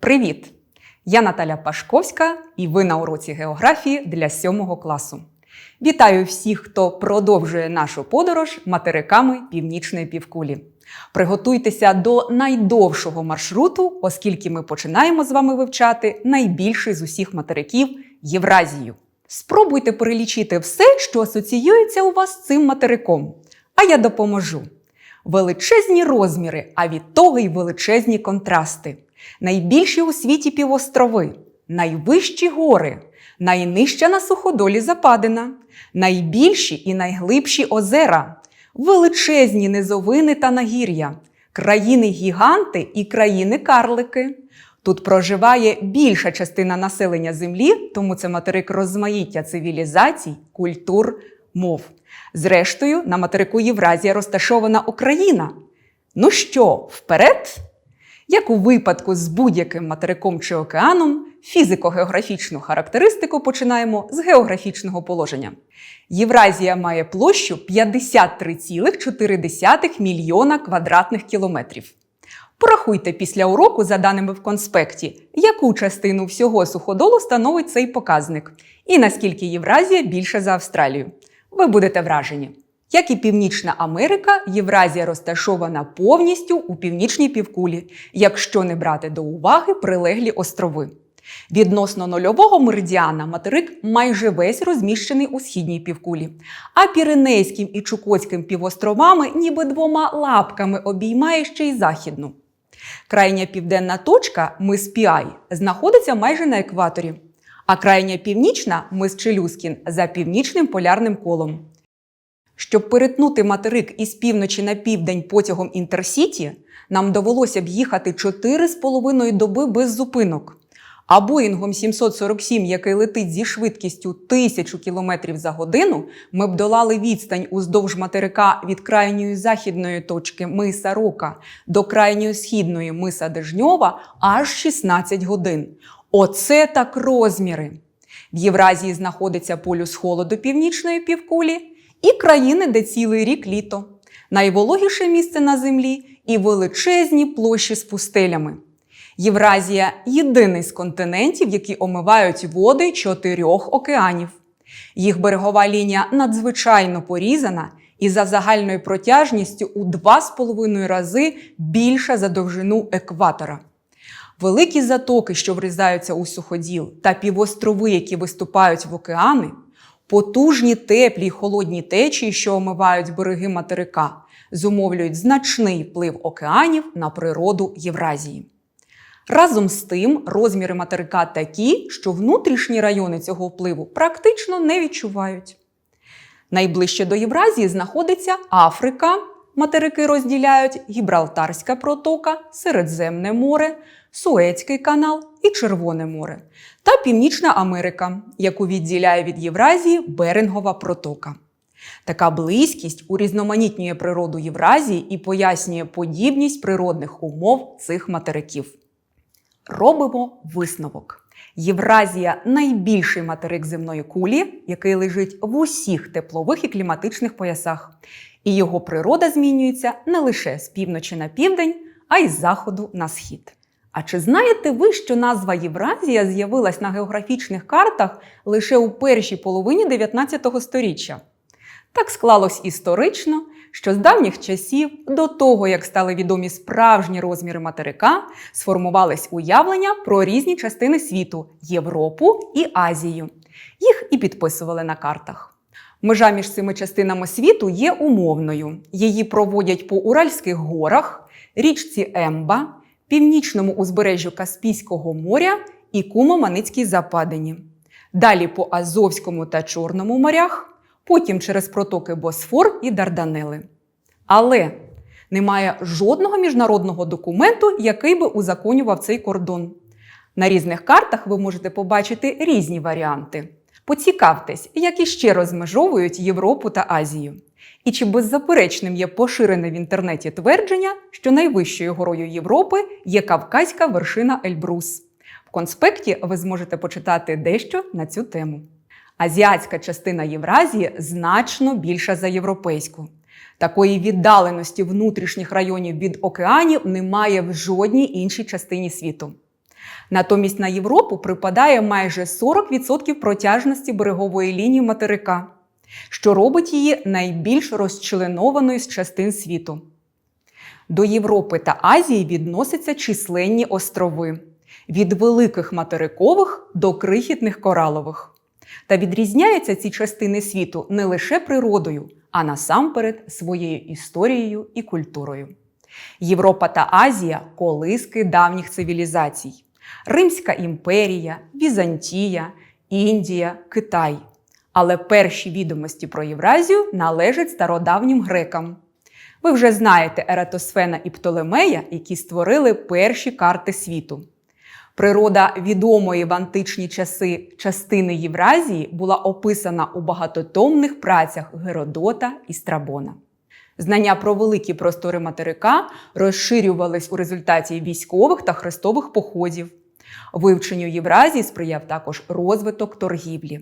Привіт! Я Наталя Пашковська, і ви на уроці географії для сьомого класу. Вітаю всіх, хто продовжує нашу подорож материками північної півкулі. Приготуйтеся до найдовшого маршруту, оскільки ми починаємо з вами вивчати найбільший з усіх материків Євразію. Спробуйте перелічити все, що асоціюється у вас з цим материком. А я допоможу. Величезні розміри, а від того й величезні контрасти. Найбільші у світі півострови, найвищі гори, найнижча на суходолі западина, найбільші і найглибші озера, величезні низовини та нагір'я, країни-гіганти і країни-карлики. Тут проживає більша частина населення Землі, тому це материк розмаїття цивілізацій, культур, мов. Зрештою, на материку Євразія розташована Україна. Ну що, вперед? Як у випадку з будь-яким материком чи океаном, фізико-географічну характеристику починаємо з географічного положення. Євразія має площу 53,4 мільйона квадратних кілометрів. Порахуйте після уроку, за даними в конспекті, яку частину всього суходолу становить цей показник, і наскільки Євразія більша за Австралію. Ви будете вражені. Як і Північна Америка, Євразія розташована повністю у північній півкулі, якщо не брати до уваги прилеглі острови. Відносно нульового меридіана материк майже весь розміщений у східній півкулі, а Піренейським і Чукотським півостровами ніби двома лапками обіймає ще й західну. Крайня південна точка мис Піай знаходиться майже на екваторі, а крайня північна мис Челюскін за північним полярним колом. Щоб перетнути материк із півночі на південь потягом Інтерсіті, нам довелося б їхати 4,5 доби без зупинок. А Боїнгом 747, який летить зі швидкістю 1000 км за годину, ми б долали відстань уздовж материка від крайньої західної точки миса Рока до крайньої східної миса Дежньова аж 16 годин. Оце так розміри! В Євразії знаходиться полюс холоду північної півкулі і країни, де цілий рік літо, найвологіше місце на землі і величезні площі з пустелями. Євразія єдиний з континентів, які омивають води чотирьох океанів. Їх берегова лінія надзвичайно порізана і за загальною протяжністю у 2,5 рази більша за довжину екватора. Великі затоки, що врізаються у суходіл, та півострови, які виступають в океани, потужні теплі й холодні течії, що омивають береги материка, зумовлюють значний вплив океанів на природу Євразії. Разом з тим, розміри материка такі, що внутрішні райони цього впливу практично не відчувають. Найближче до Євразії знаходиться Африка. Материки розділяють Гібралтарська протока, Середземне море, Суецький канал і Червоне море та Північна Америка, яку відділяє від Євразії Берингова протока. Така близькість урізноманітнює природу Євразії і пояснює подібність природних умов цих материків. Робимо висновок. Євразія найбільший материк земної кулі, який лежить в усіх теплових і кліматичних поясах. І його природа змінюється не лише з півночі на південь, а й з заходу на схід. А чи знаєте ви, що назва Євразія з'явилась на географічних картах лише у першій половині 19 століття? Так склалось історично, що з давніх часів, до того як стали відомі справжні розміри материка, сформувались уявлення про різні частини світу Європу і Азію. Їх і підписували на картах. Межа між цими частинами світу є умовною. Її проводять по Уральських горах, річці Емба, північному узбережжю Каспійського моря і Кумо-Маницькій западині. Далі по Азовському та Чорному морях потім через протоки Босфор і Дарданели. Але немає жодного міжнародного документу, який би узаконював цей кордон. На різних картах ви можете побачити різні варіанти. Поцікавтесь, як іще розмежовують Європу та Азію. І чи беззаперечним є поширене в інтернеті твердження, що найвищою горою Європи є Кавказька вершина Ельбрус. В конспекті ви зможете почитати дещо на цю тему. Азіатська частина Євразії значно більша за європейську. Такої віддаленості внутрішніх районів від океанів немає в жодній іншій частині світу. Натомість на Європу припадає майже 40% протяжності берегової лінії материка, що робить її найбільш розчленованою з частин світу. До Європи та Азії відносяться численні острови від великих материкових до крихітних коралових. Та відрізняються ці частини світу не лише природою, а насамперед своєю історією і культурою. Європа та Азія колиски давніх цивілізацій: Римська імперія, Візантія, Індія, Китай. Але перші відомості про Євразію належать стародавнім грекам. Ви вже знаєте Ератосфена і Птолемея, які створили перші карти світу. Природа відомої в античні часи частини Євразії була описана у багатотомних працях Геродота і Страбона. Знання про великі простори материка розширювались у результаті військових та хрестових походів. Вивченню Євразії сприяв також розвиток торгівлі.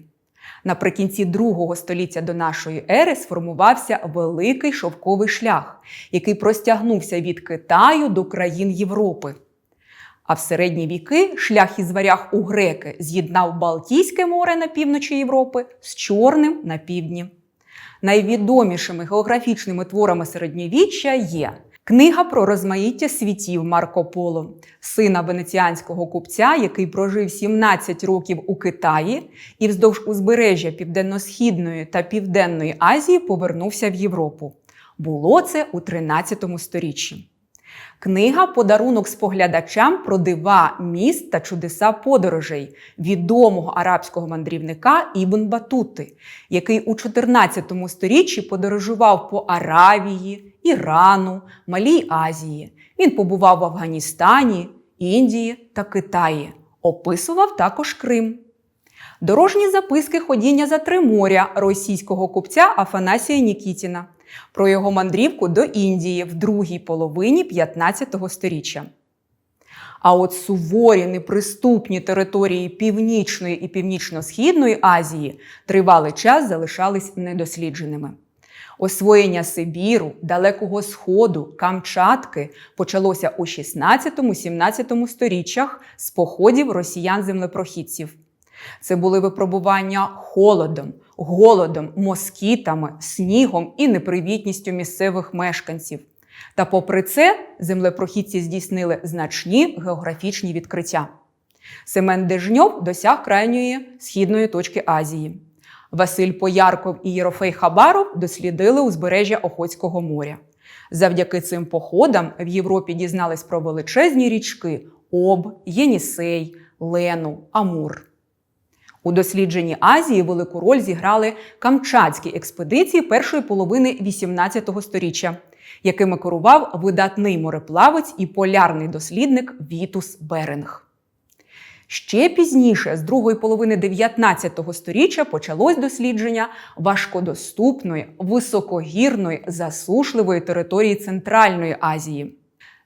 Наприкінці другого століття до нашої ери сформувався великий шовковий шлях, який простягнувся від Китаю до країн Європи. А в середні віки шлях із варяг у греки з'єднав Балтійське море на півночі Європи з Чорним на півдні. Найвідомішими географічними творами середньовіччя є книга про розмаїття світів Марко Поло, сина венеціанського купця, який прожив 17 років у Китаї і вздовж узбережжя Південно-Східної та Південної Азії повернувся в Європу. Було це у 13 сторіччі. Книга Подарунок споглядачам про дива міст та чудеса подорожей відомого арабського мандрівника Ібн Батути, який у 14 сторіччі подорожував по Аравії, Ірану, Малій Азії. Він побував в Афганістані, Індії та Китаї. Описував також Крим. Дорожні записки ходіння за три моря російського купця Афанасія Нікітіна про його мандрівку до Індії в другій половині 15 століття. А от суворі неприступні території Північної і Північно-Східної Азії тривалий час залишались недослідженими. Освоєння Сибіру, Далекого Сходу, Камчатки почалося у 16-17 сторіччях з походів росіян-землепрохідців. Це були випробування холодом, голодом, москітами, снігом і непривітністю місцевих мешканців. Та, попри це, землепрохідці здійснили значні географічні відкриття. Семен Дежньов досяг крайньої східної точки Азії. Василь Поярков і Єрофей Хабаров дослідили узбережжя Охотського моря. Завдяки цим походам в Європі дізнались про величезні річки Об, Єнісей, Лену, Амур. У дослідженні Азії велику роль зіграли камчатські експедиції першої половини XVIII століття, якими керував видатний мореплавець і полярний дослідник Вітус Беринг. Ще пізніше, з другої половини 19 століття, почалось дослідження важкодоступної, високогірної, засушливої території Центральної Азії.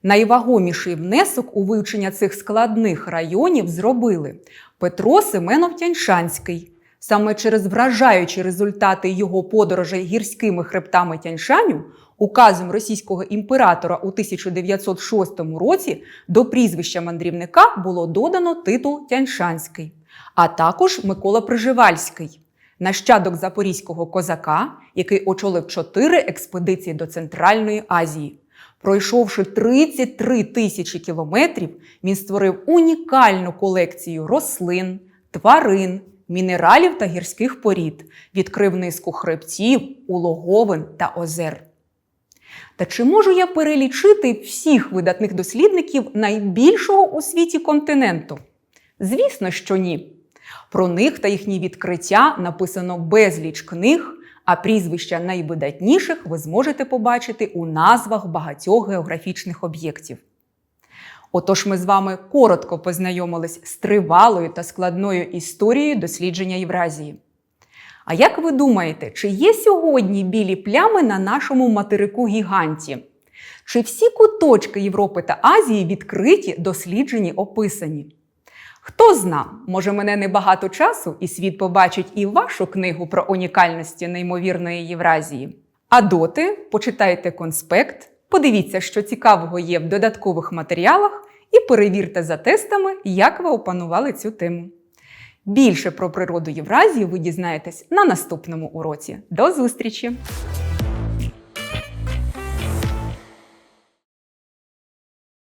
Найвагоміший внесок у вивчення цих складних районів зробили Петро Семенов Тяньшанський. Саме через вражаючі результати його подорожей гірськими хребтами Тяньшаню, указом російського імператора у 1906 році до прізвища мандрівника було додано титул Тяньшанський, а також Микола Приживальський, нащадок запорізького козака, який очолив чотири експедиції до Центральної Азії. Пройшовши 33 тисячі кілометрів, він створив унікальну колекцію рослин, тварин, мінералів та гірських порід, відкрив низку хребтів, улоговин та озер. Та чи можу я перелічити всіх видатних дослідників найбільшого у світі континенту? Звісно, що ні. Про них та їхні відкриття написано безліч книг а прізвища найвидатніших ви зможете побачити у назвах багатьох географічних об'єктів. Отож, ми з вами коротко познайомились з тривалою та складною історією дослідження Євразії. А як ви думаєте, чи є сьогодні білі плями на нашому материку гіганті? Чи всі куточки Європи та Азії відкриті, досліджені, описані? Хто зна, може, мене небагато часу, і світ побачить і вашу книгу про унікальності неймовірної Євразії. А доти почитайте конспект, подивіться, що цікавого є в додаткових матеріалах, і перевірте за тестами, як ви опанували цю тему. Більше про природу Євразії ви дізнаєтесь на наступному уроці. До зустрічі!